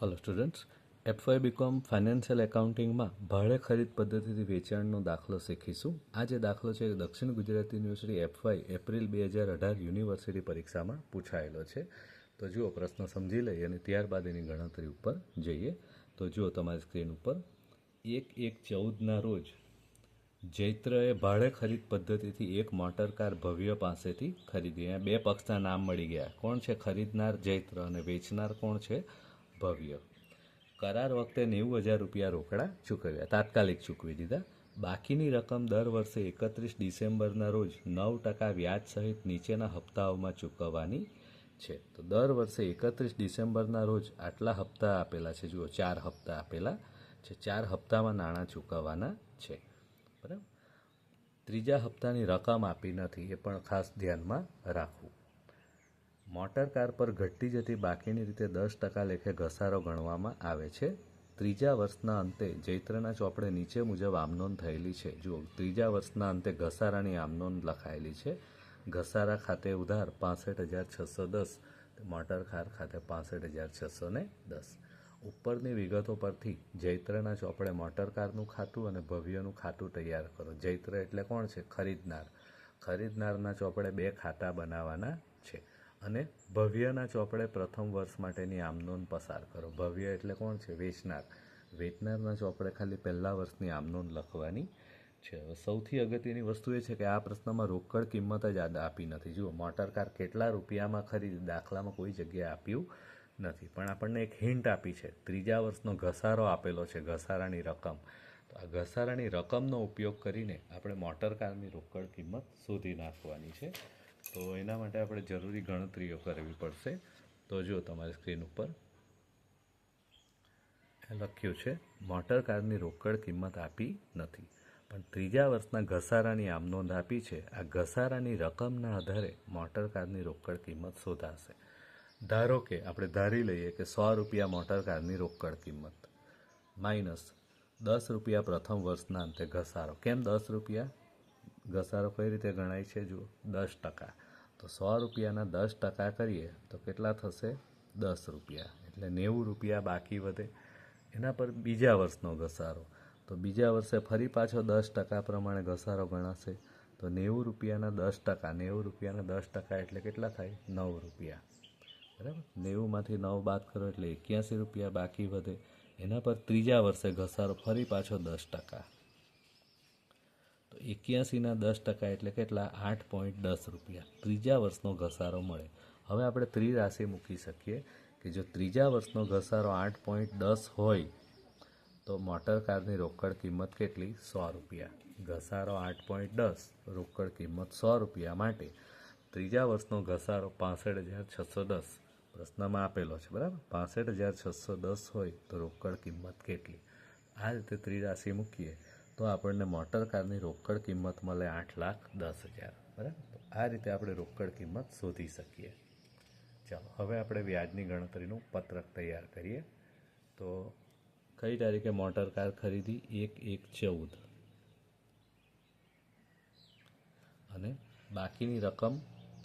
Hello students FY BCom financial એકાઉન્ટિંગમાં ભાડે ખરીદ પદ્ધતિથી વેચાણનો દાખલો શીખીશું. આ જે દાખલો છે, એ દક્ષિણ ગુજરાત યુનિવર્સિટી એફવાય એપ્રિલ બે હજાર અઢાર યુનિવર્સિટી પરીક્ષામાં પૂછાયેલો છે. તો જુઓ, પ્રશ્ન સમજી લઈએ અને ત્યારબાદ એની ગણતરી ઉપર જઈએ. તો જુઓ તમારી સ્ક્રીન ઉપર. એક એક ચૌદના રોજ જૈત્રએ ભાડે ખરીદ પદ્ધતિથી એક મોટર કાર ભવ્ય પાસેથી ખરીદી. બે પક્ષના નામ મળી ગયા. કોણ છે ખરીદનાર જૈત્ર અને વેચનાર કોણ છે? ભવ્ય. કરાર વખતે નેવું હજાર રૂપિયા રોકડા ચૂકવ્યા. તાત્કાલિક ચૂકવી દીધા. બાકીની રકમ દર વર્ષે એકત્રીસ ડિસેમ્બરના રોજ નવ ટકા વ્યાજ સહિત નીચેના હપ્તાઓમાં ચૂકવવાની છે. તો દર વર્ષે એકત્રીસ ડિસેમ્બરના રોજ આટલા હપ્તા આપેલા છે. જુઓ, ચાર હપ્તા આપેલા છે. ચાર હપ્તામાં નાણાં ચૂકવવાના છે. બરાબર? ત્રીજા હપ્તાની રકમ આપી નથી. એ પણ ખાસ ધ્યાનમાં રાખવું. મોટર કાર પર ઘટતી જતી બાકીની રીતે દસ ટકા લેખે ઘસારો ગણવામાં આવે છે. ત્રીજા વર્ષના અંતે જૈત્રના ચોપડે નીચે મુજબ આમનોન થયેલી છે. જુઓ, ત્રીજા વર્ષના અંતે ઘસારાની આમનોન લખાયેલી છે. ઘસારા ખાતે ઉધાર પાસઠ હજાર છસો દસ, મોટર કાર ખાતે પાસઠ હજાર છસો ને દસ. ઉપરની વિગતો પરથી જૈત્રના ચોપડે મોટર કારનું ખાતું અને ભવ્યનું ખાતું તૈયાર કરો. જૈત્ર એટલે કોણ છે? ખરીદનાર. ખરીદનારના ચોપડે બે ખાતા બનાવવાના છે. અને ભવ્યના ચોપડે પ્રથમ વર્ષ માટેની આમનોંધ પસાર કરો. ભવ્ય એટલે કોણ છે? વેચનાર. વેચનારના ચોપડે ખાલી પહેલા વર્ષની આમનોંધ લખવાની છે. સૌથી અગત્યની વસ્તુ એ છે કે આ પ્રશ્નમાં રોકડ કિંમત જ આપી નથી. જુઓ, મોટર કાર કેટલા રૂપિયામાં ખરીદી, દાખલામાં કોઈ જગ્યાએ આપ્યું નથી. પણ આપણને એક હિન્ટ આપી છે. ત્રીજા વર્ષનો ઘસારો આપેલો છે, ઘસારાની રકમ. તો આ ઘસારાની રકમનો ઉપયોગ કરીને આપણે મોટર કારની રોકડ કિંમત શોધી નાખવાની છે. તો એના માટે આપણે જરૂરી ગણતરીઓ કરવી પડશે. તો જો તમારી સ્ક્રીન ઉપર લખ્યું છે, મોટર કારની રોકડ કિંમત આપી નથી, પણ ત્રીજા વર્ષના ઘસારાની આમ નોંધ આપી છે. આ ઘસારાની રકમના આધારે મોટર કારની રોકડ કિંમત શોધાશે ધારો કે આપણે ધારી લઈએ કે સો રૂપિયા મોટર કારની રોકડ કિંમત, માઇનસ દસ રૂપિયા પ્રથમ વર્ષના અંતે ઘસારો. કેમ દસ રૂપિયા? ઘસારો કઈ રીતે ગણાય છે જુઓ. દસ ટકા. તો સો રૂપિયાના દસ ટકા કરીએ તો કેટલા થશે? દસ રૂપિયા. એટલે નેવું રૂપિયા બાકી વધે. એના પર બીજા વર્ષનો ઘસારો. તો બીજા વર્ષે ફરી પાછો દસ ટકા પ્રમાણે ઘસારો ગણાશે. તો નેવું રૂપિયાના દસ ટકા. નેવું રૂપિયાના દસ ટકા એટલે કેટલા થાય? નવ રૂપિયા. બરાબર? નેવુંમાંથી નવ બાદ કરો એટલે એક્યાસી રૂપિયા બાકી વધે. એના પર ત્રીજા વર્ષે ઘસારો ફરી પાછો દસ ટકા. એક્યાસીના દસ ટકા એટલે કેટલા? આઠ પોઈન્ટ દસ રૂપિયા. ત્રીજા વર્ષનો ઘસારો મળે. હવે આપણે ત્રિરાશિ મૂકી શકીએ કે જો ત્રીજા વર્ષનો ઘસારો આઠ પોઈન્ટ દસ હોય, તો મોટર કારની રોકડ કિંમત કેટલી? સો રૂપિયા. ઘસારો આઠ પોઈન્ટ દસ, રોકડ કિંમત સો રૂપિયા માટે ત્રીજા વર્ષનો ઘસારો પાસઠ હજાર છસો દસ. પ્રશ્નમાં આપેલો છે, બરાબર? પાસઠ હજાર છસો દસ હોય તો રોકડ કિંમત કેટલી? આ રીતે ત્રિરાશિ મૂકીએ. તો આપણને મોટર કારની રોકડ કિંમત મળે આઠ લાખ દસ હજાર. બરાબર? આ રીતે આપણે રોકડ કિંમત શોધી શકીએ. ચાલો, હવે આપણે વ્યાજની ગણતરીનું પત્રક તૈયાર કરીએ. તો કઈ તારીખે મોટર કાર ખરીદી? એક એક, ચૌદ. અને બાકીની રકમ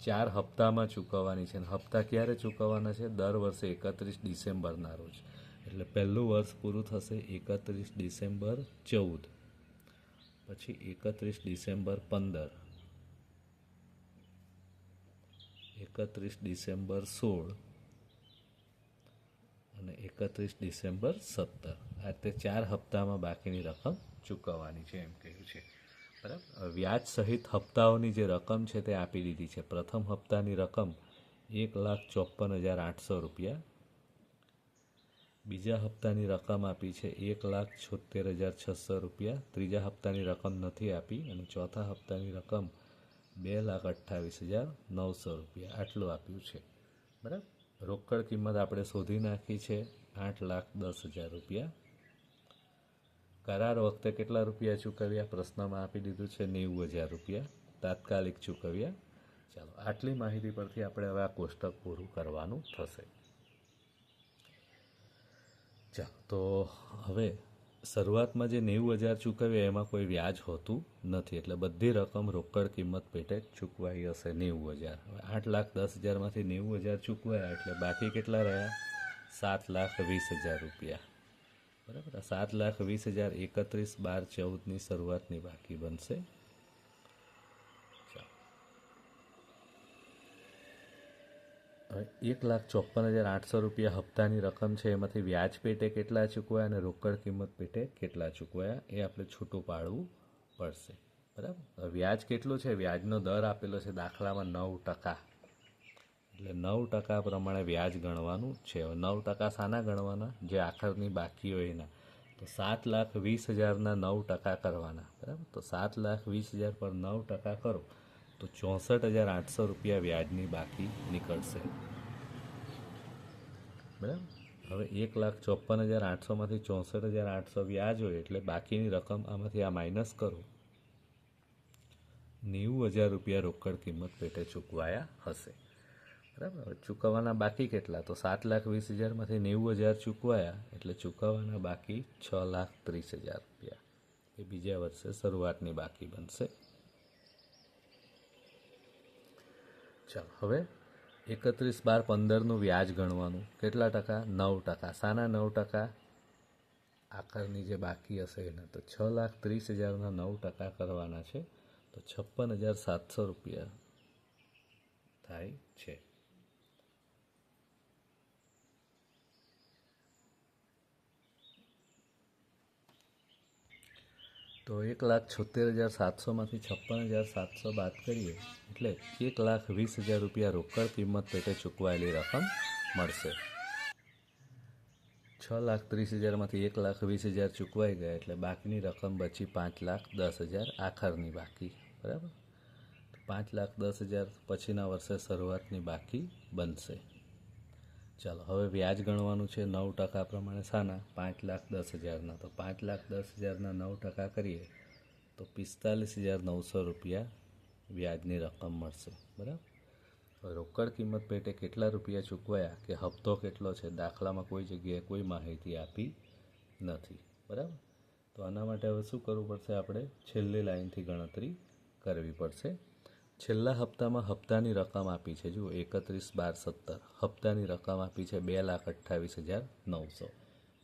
ચાર હપ્તામાં ચૂકવવાની છે. અને હપ્તા ક્યારે ચૂકવવાના છે? દર વર્ષે એકત્રીસ ડિસેમ્બરના રોજ. એટલે પહેલું વર્ષ પૂરું થશે એકત્રીસ ડિસેમ્બર ચૌદ. પછી એકત્રીસ ડિસેમ્બર પંદર. એકત્રીસ ડિસેમ્બર સોળ. અને એકત્રીસ ડિસેમ્બર સત્તર. આ રીતે ચાર હપ્તામાં બાકીની રકમ ચૂકવવાની છે એમ કહ્યું છે. બરાબર? વ્યાજ સહિત હપ્તાઓની જે રકમ છે તે આપી દીધી છે. પ્રથમ હપ્તાની રકમ એક લાખ ચોપન હજાર આઠસો રૂપિયા બીજા હપ્તાની રકમ આપી છે. એક લાખ છોતેર હજાર છસો રૂપિયા. ત્રીજા હપ્તાની રકમ નથી આપી અને ચોથા હપ્તાની રકમ બે લાખ અઠ્ઠાવીસ હજાર નવસો રૂપિયા. આટલું આપ્યું છે. બરાબર? રોકડ કિંમત આપણે શોધી નાખી છે. આઠ લાખ દસ હજાર રૂપિયા. કરાર વખતે કેટલા રૂપિયા ચૂકવ્યા? પ્રશ્નમાં આપી દીધું છે નેવું હજાર રૂપિયા. તાત્કાલિક ચૂકવ્યા. ચાલો, આટલી માહિતી પરથી આપણે હવે આ કોષ્ટક પૂરું કરવાનું થશે. ચાલો તો હવે શરૂઆતમાં જે નેવું હજાર ચૂકવ્યા એમાં કોઈ વ્યાજ હોતું નથી. એટલે બધી રકમ રોકડ કિંમત પેટે ચૂકવાઈ હશે નેવું હજાર. હવે આઠ લાખ દસ હજારમાંથી નેવું હજાર ચૂકવાયા એટલે બાકી કેટલા રહ્યા? સાત લાખ વીસ હજાર રૂપિયા. બરાબર? સાત લાખ વીસ હજાર એકત્રીસ બાર ચૌદની શરૂઆતની બાકી બનશે ચાલો. હવે એક લાખ ચોપન હજાર આઠસો રૂપિયા હપ્તાની રકમ છે. એમાંથી વ્યાજ પેટે કેટલા ચૂકવાયા અને રોકડ કિંમત પેટે કેટલા ચૂકવાયા એ આપણે છૂટું પાડવું પડશે. બરાબર? વ્યાજ કેટલું છે? વ્યાજનો દર આપેલો છે દાખલામાં નવ ટકા. એટલે નવ ટકા પ્રમાણે વ્યાજ ગણવાનું છે. નવ ટકા શાના ગણવાના? જે આખરની બાકી હોય એના. તો સાત લાખ વીસ હજારના નવ ટકા કરવાના. બરાબર? તો સાત લાખ વીસ હજાર પર નવ ટકા કરો. તો ચોસઠ હજાર આઠસો રૂપિયા વ્યાજની બાકી નીકળશે. બરાબર? હવે એક લાખ ચોપન હજાર આઠસોમાંથી ચોસઠ હજાર આઠસો વ્યાજ હોય એટલે બાકીની રકમ આમાંથી આ માઇનસ કરો. નેવું હજાર રૂપિયા રોકડ કિંમત પેટે ચૂકવાયા હશે. બરાબર? હવે ચૂકવવાના બાકી કેટલા? તો સાત લાખ વીસ હજારમાંથી નેવું હજાર ચૂકવાયા એટલે ચૂકવવાના બાકી છ લાખ ત્રીસ હજાર રૂપિયા. એ બીજા વર્ષે શરૂઆતની બાકી બનશે. ચાલો હવે એકત્રીસ બાર પંદરનું વ્યાજ ગણવાનું. કેટલા ટકા? નવ ટકા. સાના નવ ટકા? આખરની જે બાકી હશે એના તો છ લાખ ત્રીસ હજારના નવ ટકા કરવાના છે. તો છપ્પન હજાર સાતસો રૂપિયા થાય છે. તો એક લાખ છોતેર હજાર સાતસોમાંથી છપ્પન હજાર સાતસો બાદ કરીએ, એટલે એક લાખ વીસ હજાર રૂપિયા રોકડ કિંમત પેટે ચૂકવાયેલી રકમ મળશે. છ લાખ ત્રીસ હજારમાંથી એક લાખ વીસ હજાર ચૂકવાઈ ગયા, એટલે બાકીની રકમ બચી પાંચ લાખ દસ હજાર આખરની બાકી, બરાબર? પાંચ લાખ દસ હજાર પછીના વર્ષે શરૂઆતની બાકી બનશે. ચાલો, હવે વ્યાજ ગણવાનું છે નવ ટકા પ્રમાણે શાના પાંચ લાખ દસ હજારના. તો પાંચ લાખ દસ હજારના નવ ટકા કરીએ, તો પિસ્તાલીસ હજાર નવસો રૂપિયા વ્યાજની રકમ મળશે. બરાબર? રોકડ કિંમત પેટે કેટલા રૂપિયા ચૂકવાયા કે હપ્તો કેટલો છે, દાખલામાં કોઈ જગ્યાએ કોઈ માહિતી આપી નથી. બરાબર? તો આના માટે હવે શું કરવું પડશે આપણે? છેલ્લી લાઈનથી ગણતરી કરવી પડશે. છેલ્લા હપ્તામાં હપ્તાની રકમ આપી છે. જુઓ, એકત્રીસ બાર સત્તર. હપ્તાની રકમ આપી છે બે લાખ અઠ્ઠાવીસ હજાર નવસો.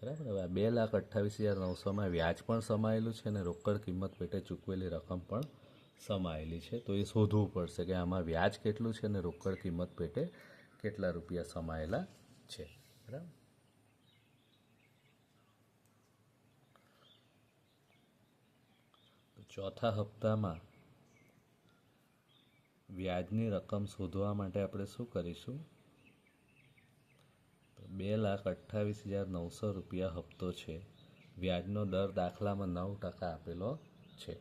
બરાબર? હવે આ બે લાખ અઠ્ઠાવીસ હજાર નવસોમાં વ્યાજ પણ સમાયેલું છે અને રોકડ કિંમત પેટે ચૂકવેલી રકમ પણ સમાયેલી છે. તો એ શોધવું પડશે કે આમાં વ્યાજ કેટલું છે અને રોકડ કિંમત પેટે કેટલા રૂપિયા સમાયેલા છે. બરાબર? ચોથા હપ્તામાં વ્યાજની રકમ શોધવા માટે આપણે શું કરીશું? બે લાખ અઠ્ઠાવીસ હજાર નવસો રૂપિયા હપ્તો છે. વ્યાજનો દર દાખલામાં નવ ટકા આપેલો છે.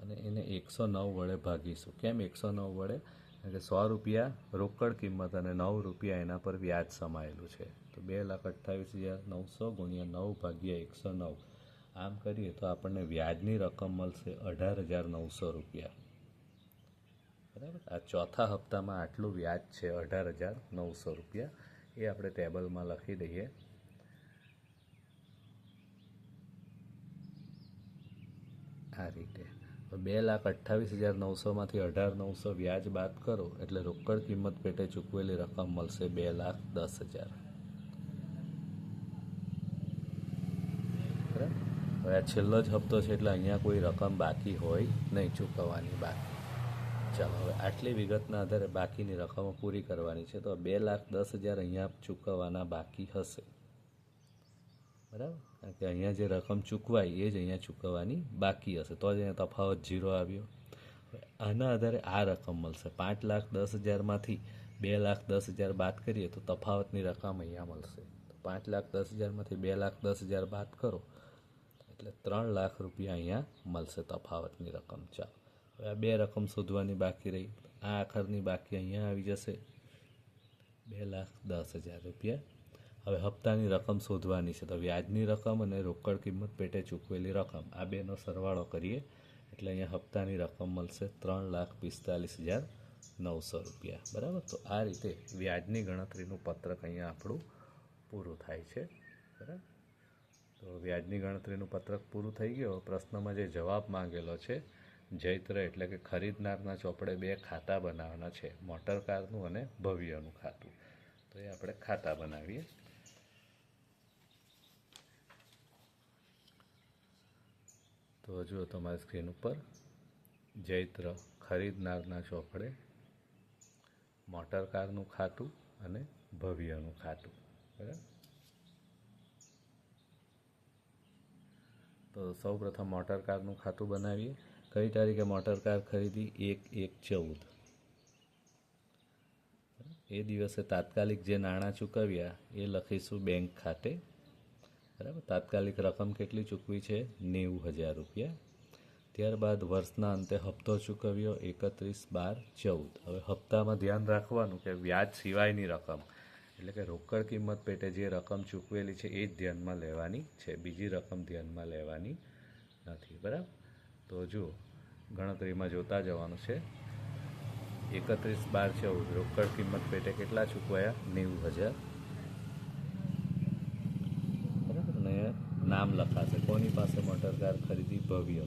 અને એને એકસો નવ વડે ભાગીશું. કેમ એકસો નવ વડે? એટલે સો રૂપિયા રોકડ કિંમત અને નવ રૂપિયા એના પર વ્યાજ સમાયેલું છે. તો બે લાખ અઠ્ઠાવીસ હજાર નવસો ગુણ્યા નવ ભાગ્યા એકસો નવ. આમ કરીએ તો આપણને વ્યાજની રકમ મળશે અઢાર હજાર નવસો રૂપિયા. બરાબર? આ ચોથા હપ્તામાં આટલું વ્યાજ છે, અઢાર હજાર નવસો રૂપિયા. એ આપણે ટેબલમાં લખી દઈએ. આ રીતે. બે લાખ અઠ્ઠાવીસ હજાર નવસોમાંથી અઢાર નવસો વ્યાજ બાદ કરો, એટલે રોકડ કિંમત પેટે ચૂકવેલી રકમ મળશે બે લાખ દસ હજાર. હવે આ છેલ્લો જ હપ્તો છે, એટલે અહીંયા કોઈ રકમ બાકી હોય નહીં ચૂકવવાની બાકી. ચાલો, હવે આટલી વિગતના આધારે બાકીની રકમો પૂરી કરવાની છે, તો બે લાખ દસ હજાર અહીંયા ચૂકવવાના બાકી હશે. બરાબર? કારણ કે અહીંયા જે રકમ ચૂકવાય, એ જ અહીંયા ચૂકવવાની બાકી હશે. તો જ અહીંયા તફાવત ઝીરો આવ્યો. આના આધારે આ રકમ મળશે. પાંચ લાખ દસ હજારમાંથી બે લાખ દસ હજાર બાદ કરીએ તો તફાવતની રકમ અહીંયા મળશે. તો પાંચ લાખ દસ હજારમાંથી બે લાખ દસ હજાર બાદ કરો. એટલે ત્રણ લાખ રૂપિયા અહીંયા મળશે તફાવતની રકમ. ચાલો. હવે આ બે રકમ શોધવાની બાકી રહી. આ આખરની બાકી અહીંયા આવી જશે. બે લાખ દસ હજાર રૂપિયા. હવે હપ્તાની રકમ શોધવાની છે. તો વ્યાજની રકમ અને રોકડ કિંમત પેટે ચૂકવેલી રકમ. આ બેનો સરવાળો કરીએ. એટલે અહીંયા હપ્તાની રકમ મળશે ત્રણ લાખ પિસ્તાલીસ હજાર નવસો રૂપિયા. બરાબર? તો આ રીતે વ્યાજની ગણતરીનું પત્રક અહીંયા આપણું પૂરું થાય છે. બરાબર? તો વ્યાજની ગણતરીનું પત્રક પૂરું થઈ ગયું. પ્રશ્નમાં જે જવાબ માંગેલો છે જૈત્ર એટલે કે ખરીદનારના ચોપડે બે ખાતા બનાવવાના છે મોટરકારનું અને ભવ્યનું ખાતું. તો એ આપણે ખાતા બનાવીએ. તો હજુ તમારી સ્ક્રીન ઉપર જૈત્ર ખરીદનારના ચોપડે મોટરકારનું ખાતું અને ભવ્યનું ખાતું. બરાબર? તો સૌ પ્રથમ મોટરકારનું ખાતું બનાવીએ. કઈ તારીખે મોટર કાર ખરીદી એક એક ચૌદ. એ દિવસે તાત્કાલિક જે નાણાં ચૂકવ્યા એ લખીશું બેંક ખાતે. બરાબર? તાત્કાલિક રકમ કેટલી ચૂકવી છે? નેવું હજાર રૂપિયા. ત્યારબાદ વર્ષના અંતે હપ્તો ચૂકવ્યો એકત્રીસ બાર ચૌદ. હવે હપ્તામાં ધ્યાન રાખવાનું કે વ્યાજ સિવાયની રકમ. એટલે કે રોકડ કિંમત પેટે જે રકમ ચૂકવેલી છે એ જ ધ્યાનમાં લેવાની છે. બીજી રકમ ધ્યાનમાં લેવાની નથી. બરાબર? તો જુઓ. ગણતરીમાં જોતા જવાનું છે. એકત્રીસ બાર ચૌદ રોકડ કિંમત પેટે કેટલા ચૂકવાયા? નેવું હજાર. બરાબર ને નામ લખાશે. કોની પાસે મોટર કાર ખરીદી? ભવ્ય.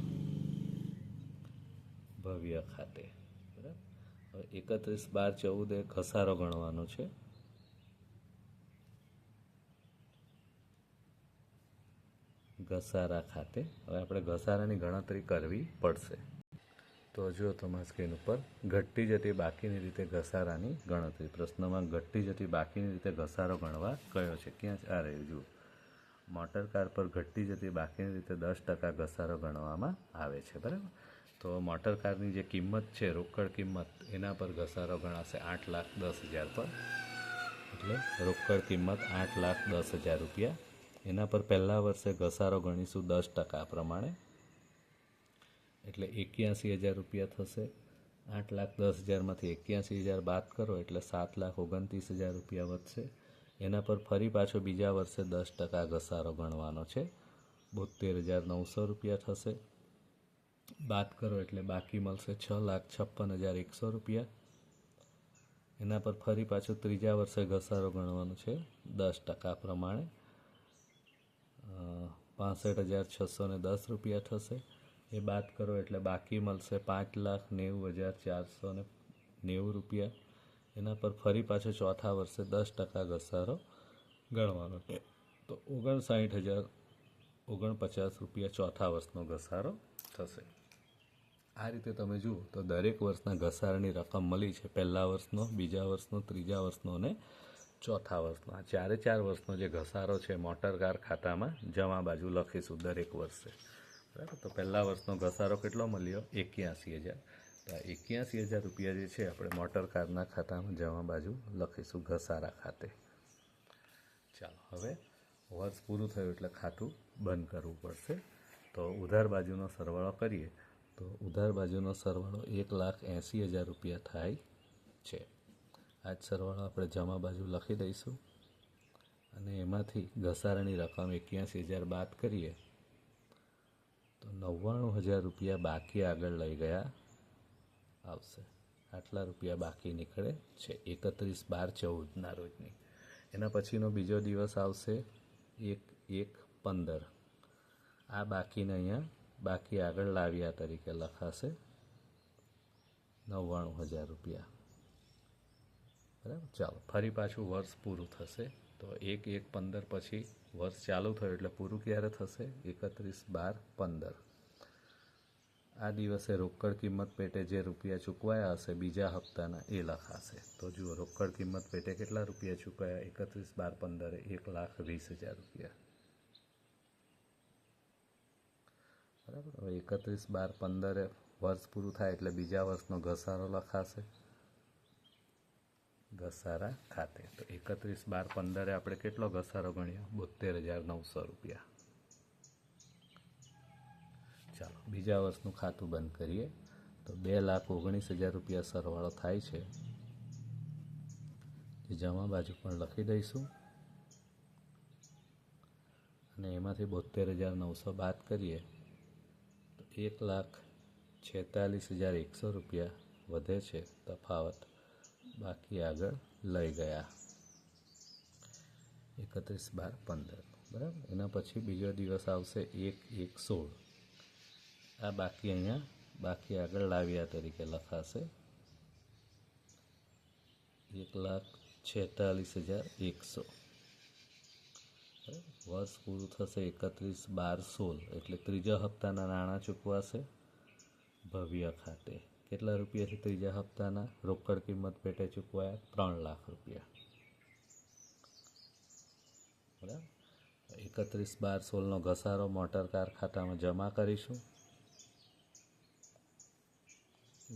ભવ્ય ખાતે. બરાબર? હવે એકત્રીસ બાર ચૌદ એ ઘસારો ગણવાનો છે. ઘસારા ખાતે. હવે આપણે ઘસારાની ગણતરી કરવી પડશે. તો જુઓ તમારા સ્ક્રીન ઉપર ઘટતી જતી બાકીની રીતે ઘસારાની ગણતરી. પ્રશ્નમાં ઘટતી જતી બાકીની રીતે ઘસારો ગણવા કયો છે? ક્યાં આ રહ્યું જુઓ. મોટર કાર પર ઘટતી જતી બાકીની રીતે દસ ટકા ઘસારો ગણવામાં આવે છે, બરાબર? તો મોટર કારની જે કિંમત છે, રોકડ કિંમત, એના પર ઘસારો ગણાશે આઠ લાખ દસ હજાર પર. એટલે રોકડ કિંમત આઠ લાખ દસ હજાર રૂપિયા. એના પર પહેલા વર્ષે ઘસારો ગણીશું દસ ટકા પ્રમાણે. એટલે એક્યાસી હજાર રૂપિયા થશે. આઠ લાખ દસ હજારમાંથી એક્યાસી હજાર બાદ કરો એટલે સાત લાખ ઓગણત્રીસ હજાર રૂપિયા વધશે. એના પર ફરી પાછો બીજા વર્ષે દસ ટકા ઘસારો ગણવાનો છે. બોતેર હજાર નવસો રૂપિયા થશે. બાદ કરો એટલે બાકી મળશે છ લાખ છપ્પન હજાર એકસો રૂપિયા. એના પર ફરી પાછો ત્રીજા વર્ષે ઘસારો ગણવાનો છે દસ ટકા પ્રમાણે. પાસઠ હજાર છસો ને દસ રૂપિયા થશે. એ બાદ કરો એટલે બાકી મળશે પાંચ લાખ નેવું હજાર ચારસો ને નેવું રૂપિયા. એના પર ફરી પાછો ચોથા વર્ષે દસ ટકા ઘસારો ગણવાનો છે. તો ઓગણસાઠ હજાર ઓગણપચાસ રૂપિયા ચોથા વર્ષનો ઘસારો થશે. આ રીતે તમે જુઓ તો દરેક વર્ષના ઘસારાની રકમ મળી છે પહેલા વર્ષનો, બીજા વર્ષનો, ત્રીજા વર્ષનો અને ચોથા વર્ષનો. આ ચારે ચાર વર્ષનો જે ઘસારો છે મોટર, કાર ખાતામાં જમા બાજુ લખીશું દરેક વર્ષે. બરાબર? તો પહેલા વર્ષનો ઘસારો કેટલો મળ્યો? એક્યાસી હજાર. તો આ એક્યાસી હજાર રૂપિયા જે છે, આપણે મોટર કારના ખાતામાં જમા બાજુ લખીશું ઘસારા ખાતે. ચાલો, હવે વર્ષ પૂરું થયું એટલે ખાતું બંધ કરવું પડશે. તો ઉધાર બાજુનો સરવાળો કરીએ. તો ઉધાર બાજુનો સરવાળો એક લાખ એંસી હજાર રૂપિયા થાય છે. આ જ સરવાળો આપણે જમા બાજુ લખી દઈશું. અને એમાંથી ઘસારાની રકમ એક્યાસી હજાર બાદ કરીએ. તો નવ્વાણું હજાર રૂપિયા બાકી આગળ લઈ ગયા. આવશે. આટલા રૂપિયા બાકી નીકળે છે. એકત્રીસ બાર ચૌદના રોજની. એના પછીનો બીજો દિવસ આવશે એક એક પંદર. આ બાકીને અહીંયા બાકી આગળ લાવ્યા તરીકે લખાશે નવ્વાણું હજાર રૂપિયા. બરાબર? ચાલો, ફરી પાછું વર્ષ પૂરું થશે. તો એક એક પંદર પછી વર્ષ ચાલુ થયું એટલે પૂરું ક્યારે થશે? એકત્રીસ બાર પંદર. આ દિવસે રોકડ કિંમત પેટે જે રૂપિયા ચૂકવાયા હશે, બીજા હપ્તાના એ લખાશે તો જુઓ, રોકડ કિંમત પેટે કેટલા રૂપિયા ચૂકવાયા? એકત્રીસ બાર પંદરે એક લાખ વીસ હજાર રૂપિયા. બરાબર? એકત્રીસ બાર પંદરે વર્ષ પૂરું થાય એટલે બીજા વર્ષનો ઘસારો લખાશે. ઘસારા ખાતે. તો એકત્રીસ બાર પંદરે આપણે કેટલો ઘસારો ગણ્યો? બોતેર હજાર નવસો રૂપિયા. ચાલો, બીજા વર્ષનું ખાતું બંધ કરીએ. તો બે લાખ ઓગણીસ હજાર રૂપિયા સરવાળો થાય છે. જે જમા બાજુ પણ લખી દઈશું. અને એમાંથી બોતેર હજાર નવસો બાદ કરીએ. તો એક લાખ છેતાલીસ હજાર એકસો રૂપિયા વધે છે તફાવત. બાકી આગળ લઈ ગયા. એકત્રીસ બાર પંદર. બરાબર? એના પછી બીજો દિવસ આવશે એક એક, સોળ. આ બાકી અહીંયા, બાકી આગળ લાવ્યા તરીકે લખાશે. એક લાખ છેતાલીસ હજાર એકસો. વર્ષ પૂરું થશે એકત્રીસ બાર સોળ. એટલે ત્રીજા હપ્તાના નાણાં ચૂકવાશે ભવ્ય ખાતે. કેટલા રૂપિયાથી ત્રીજા હપ્તાના રોકડ કિંમત પેટે ચૂકવાયા? ત્રણ લાખ રૂપિયા. બરાબર? એકત્રીસ બાર સોળનો ઘસારો મોટર કાર ખાતામાં જમા કરીશું.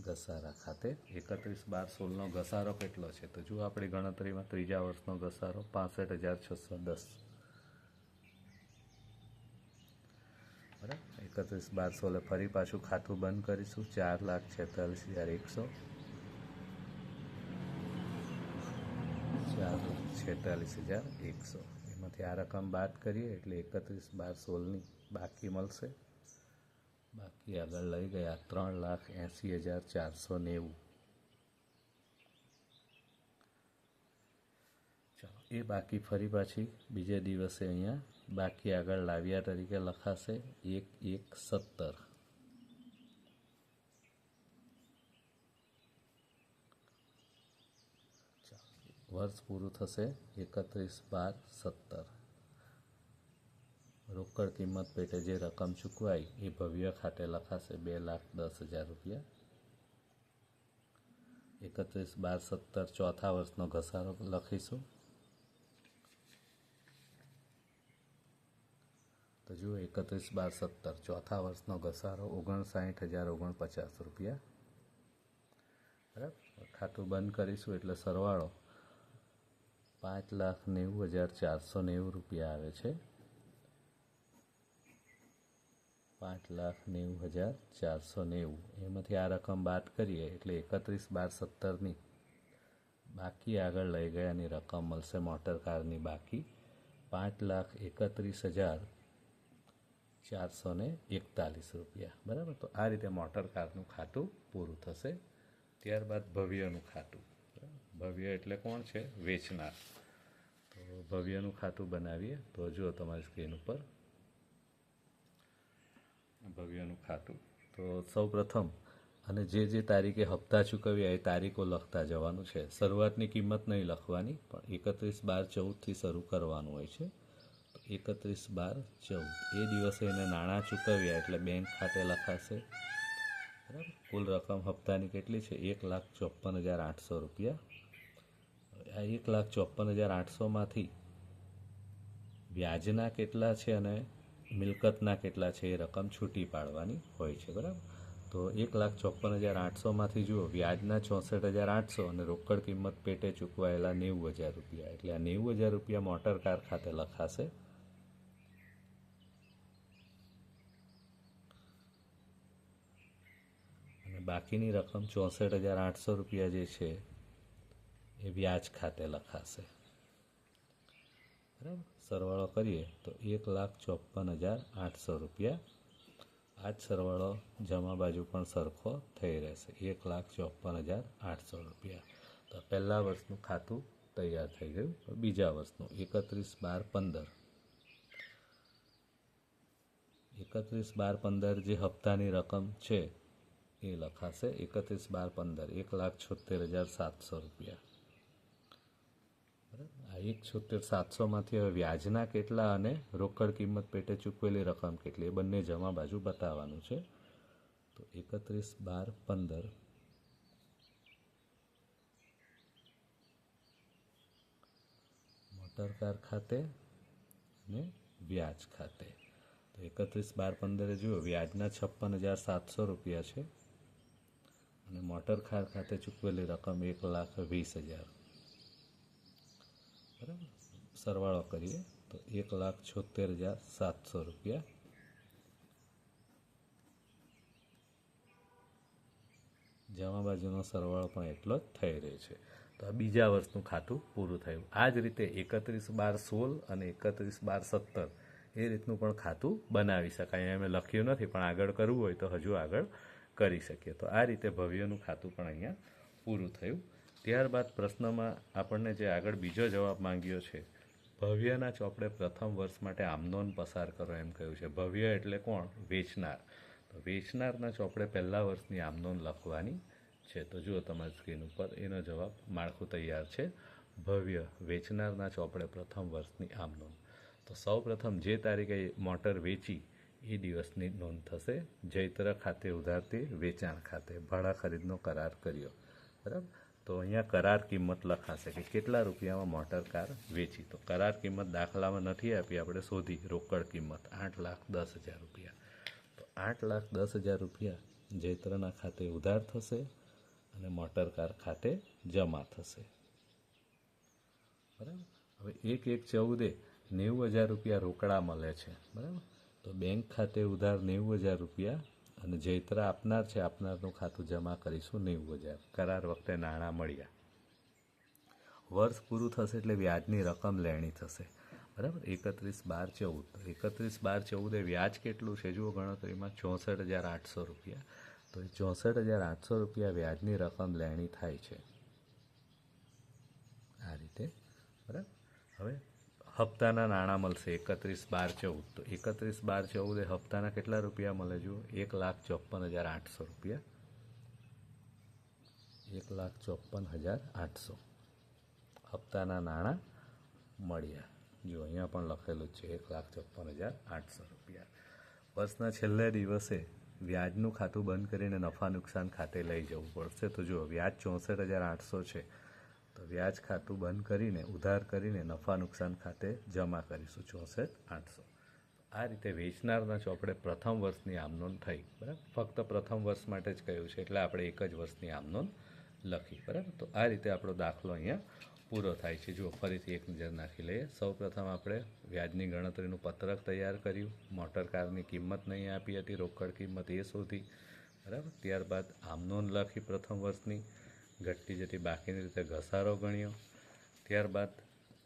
ઘસારા ખાતે એકત્રીસ બાર સોળનો ઘસારો કેટલો છે? તો જુઓ આપણી ગણતરીમાં ત્રીજા વર્ષનો ઘસારો પાસઠ હજાર છસો દસ બરાબર એકત્રીસ બાર સોળે ફરી પાછું ખાતું બંધ કરીશું. ચાર લાખ છેતાલીસ હજાર એકસો. ચાર છેતાલીસ હજાર એકસો. એમાંથી આ રકમ બાદ કરીએ એટલે એકત્રીસ બાર સોળની બાકી મળશે. બાકી આગળ લઈ ગયા ત્રણ લાખ એંસી હજાર ચારસો નેવું. ચાલો, એ બાકી ફરી પાછી બીજે દિવસે અહીંયા બાકી આગળ લાવ્યા તરીકે લખાશે એક એક સત્તર. વર્ષ પૂરું થશે એકત્રીસ બાર સત્તર. રોકડ કિંમત પેટે જે રકમ ચૂકવાઈ એ ભવ્ય ખાતે લખાશે બે લાખ દસ હજાર રૂપિયા. એકત્રીસ બાર સત્તર ચોથા વર્ષનો ઘસારો લખીશું. તો એકત્રીસ બાર સત્તર, ચોથા વર્ષનો ઘસારો ઓગણસાઠ હજાર ઓગણપચાસ રૂપિયા. બરાબર? ખાતું બંધ કરીશું એટલે સરવાળો પાંચ લાખ નેવું હજાર ચારસો નેવું રૂપિયા આવે છે. પાંચ લાખ નેવું હજાર ચારસો નેવું. એમાંથી આ રકમ બાદ કરીએ એટલે એકત્રીસ બાર સત્તરની બાકી આગળ લઈ ગયાની રકમ મળશે મોટર કારની બાકી. પાંચ લાખ એકત્રીસ હજાર ચારસો ને એકતાલીસ રૂપિયા. બરાબર? તો આ રીતે મોટર કારનું ખાતું પૂરું થશે. ત્યારબાદ ભવ્યનું ખાતું. ભવ્ય એટલે કોણ છે? વેચનાર. તો ભવ્યનું ખાતું બનાવીએ. તો જુઓ તમારી સ્ક્રીન ઉપર. ભવ્યનું ખાતું. તો સૌ પ્રથમ અને જે જે તારીખે હપ્તા ચૂકવ્યા એ તારીખો લખતા જવાનું છે. શરૂઆતની કિંમત નહીં લખવાની, પણ એકત્રીસ બાર ચૌદથી શરૂ કરવાનું હોય છે. એકત્રીસ બાર ચૌદ. એ દિવસે એને નાણાં ચૂકવ્યા એટલે બેંક ખાતે લખાશે. બરાબર? કુલ રકમ હપ્તાની કેટલી છે? એક લાખ ચોપન હજાર આઠસો રૂપિયા. આ એક લાખ ચોપન હજાર આઠસોમાંથી વ્યાજના કેટલા છે અને મિલકતના કેટલા છે એ રકમ છૂટી પાડવાની હોય છે. બરાબર? તો એક લાખ ચોપન હજાર આઠસોમાંથી જુઓ, વ્યાજના ચોસઠ હજાર આઠસો અને રોકડ કિંમત પેટે ચૂકવાયેલા નેવું હજાર રૂપિયા. એટલે આ નેવું હજાર રૂપિયા મોટર કાર ખાતે લખાશે. બાકીની રકમ ચોસઠ હજાર આઠસો રૂપિયા જે છે, એ વ્યાજ ખાતે લખાશે. બરાબર? સરવાળો કરીએ તો એક લાખ ચોપન હજાર આઠસો રૂપિયા. આ જ સરવાળો જમા બાજુ પણ સરખો થઈ રહેશે. એક લાખ ચોપન હજાર આઠસો રૂપિયા. તો પહેલા વર્ષનું ખાતું તૈયાર થઈ ગયું. બીજા વર્ષનું. એકત્રીસ બાર પંદર. એકત્રીસ બાર પંદર જે હપ્તાની રકમ છે એ લખાશે એકત્રીસ બાર પંદર, એક લાખ છોતેર હજાર સાતસો રૂપિયા. બરાબર? આ એક છોતેર સાતસોમાંથી હવે વ્યાજના કેટલા અને રોકડ કિંમત પેટે ચૂકવેલી રકમ કેટલી, એ બંને જમા બાજુ બતાવવાનું છે. તો એકત્રીસ બાર પંદર. મોટર કાર ખાતે અને વ્યાજ ખાતે. તો એકત્રીસ બાર પંદરે જુઓ, વ્યાજના છપ્પન હજાર સાતસો રૂપિયા છે. અને મોટર કાર ખાતે ચૂકવેલી રકમ એક લાખ વીસ હજાર. બરાબર? સરવાળો કરીએ તો એક લાખ છોતેર હજાર સાતસો રૂપિયા. જમા બાજુનો સરવાળો પણ એટલો જ થઈ રહ્યો છે. તો આ બીજા વર્ષનું ખાતું પૂરું થયું. આ જ રીતે એકત્રીસ બાર સોળ અને એકત્રીસ બાર સત્તર એ રીતનું પણ ખાતું બનાવી શકાય. અમે લખ્યું નથી, પણ આગળ કરવું હોય તો હજુ આગળ કરી શકીએ. તો આ રીતે ભવ્યનું ખાતું પણ અહીંયા પૂરું થયું. ત્યારબાદ પ્રશ્નમાં આપણને જે આગળ બીજો જવાબ માંગ્યો છે, ભવ્યના ચોપડે પ્રથમ વર્ષ માટે આમનોન પસાર કરો એમ કહ્યું છે. ભવ્ય એટલે કોણ? વેચનાર. તો વેચનારના ચોપડે પહેલા વર્ષની આમનોન લખવાની છે. તો જુઓ તમારી સ્ક્રીન ઉપર એનો જવાબ માળખું તૈયાર છે. ભવ્ય વેચનારના ચોપડે પ્રથમ વર્ષની આમનોન તો સૌ પ્રથમ જે તારીખે મોટર વેચી એ દિવસની નોંધ થશે. જૈત્ર ખાતે ઉધારથી વેચાણ ખાતે ભાડા ખરીદનો કરાર કર્યો. બરાબર? તો અહીંયા કરાર કિંમત લખાશે કે કેટલા રૂપિયામાં મોટર કાર વેચી. તો કરાર કિંમત દાખલામાં નથી આપી, આપણે શોધી. રોકડ કિંમત આઠ લાખ દસ હજાર રૂપિયા. તો આઠ લાખ દસ હજાર રૂપિયા જૈત્રના ખાતે ઉધાર થશે અને મોટર કાર ખાતે જમા થશે. બરાબર? હવે એક એક ચૌદે નેવું હજાર રૂપિયા રોકડા મળે છે. બરાબર? તો બેંક ખાતે ઉધાર નેવું હજાર રૂપિયા અને જૈત્રા આપનાર છે, આપનારનું ખાતું જમા કરીશું નેવું હજાર કરાર વખતે નાણાં મળ્યા. વર્ષ પૂરું થશે એટલે વ્યાજની રકમ લેણી થશે. બરાબર? એકત્રીસ બાર ચૌદ. એકત્રીસ બાર ચૌદે વ્યાજ કેટલું છે? જુઓ ગણતરીમાં ચોસઠ હજાર આઠસો રૂપિયા. તો એ ચોસઠ હજાર આઠસો રૂપિયા વ્યાજની રકમ લેણી થાય છે. આ રીતે. બરાબર? હવે હપ્તાના નાણાં મળશે એકત્રીસ બાર ચૌદ. તો એકત્રીસ બાર ચૌદ એ હપ્તાના કેટલા રૂપિયા મળે જુઓ? એક લાખ ચોપન હજાર આઠસો રૂપિયા. એક લાખ ચોપન હજાર આઠસો. હપ્તાના નાણાં મળ્યા. જો અહીંયા પણ લખેલું જ છે, એક લાખ ચોપન હજાર આઠસો રૂપિયા. વર્ષના છેલ્લા દિવસે વ્યાજનું ખાતું બંધ કરીને નફા નુકસાન ખાતે લઈ જવું પડશે. તો જો વ્યાજ ચોસઠ હજાર આઠસો છે. તો વ્યાજ ખાતું બંધ કરીને, ઉધાર કરીને નફા નુકસાન ખાતે જમા કરીશું, ચોસઠ આઠસો. આ રીતે વેચનારના ચોપડે પ્રથમ વર્ષની આમનોંધ થઈ, બરાબર? ફક્ત પ્રથમ વર્ષ માટે જ કહ્યું છે, એટલે આપણે એક જ વર્ષની આમનોંધ લખી, બરાબર? તો આ રીતે આપણો દાખલો અહીંયા પૂરો થાય છે. જો ફરીથી એક નજર નાખી લઈએ. સૌ પ્રથમ આપણે વ્યાજની ગણતરીનું પત્રક તૈયાર કર્યું. મોટર કારની કિંમત નહીં આપી હતી, રોકડ કિંમત એ શોધી, બરાબર? ત્યારબાદ આમનોંધ લખી પ્રથમ વર્ષની. ઘટતી જતી બાકીની રીતે ઘસારો ગણ્યો. ત્યારબાદ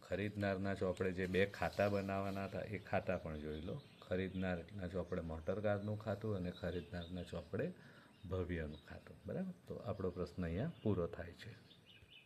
ખરીદનારના ચોપડે જે બે ખાતા બનાવવાના હતા, એ ખાતા પણ જોઈ લો. ખરીદનારના ચોપડે મોટર કારનું ખાતું અને ખરીદનારના ચોપડે ભવ્યનું ખાતું. બરાબર? તો આપણો પ્રશ્ન અહીંયા પૂરો થાય છે.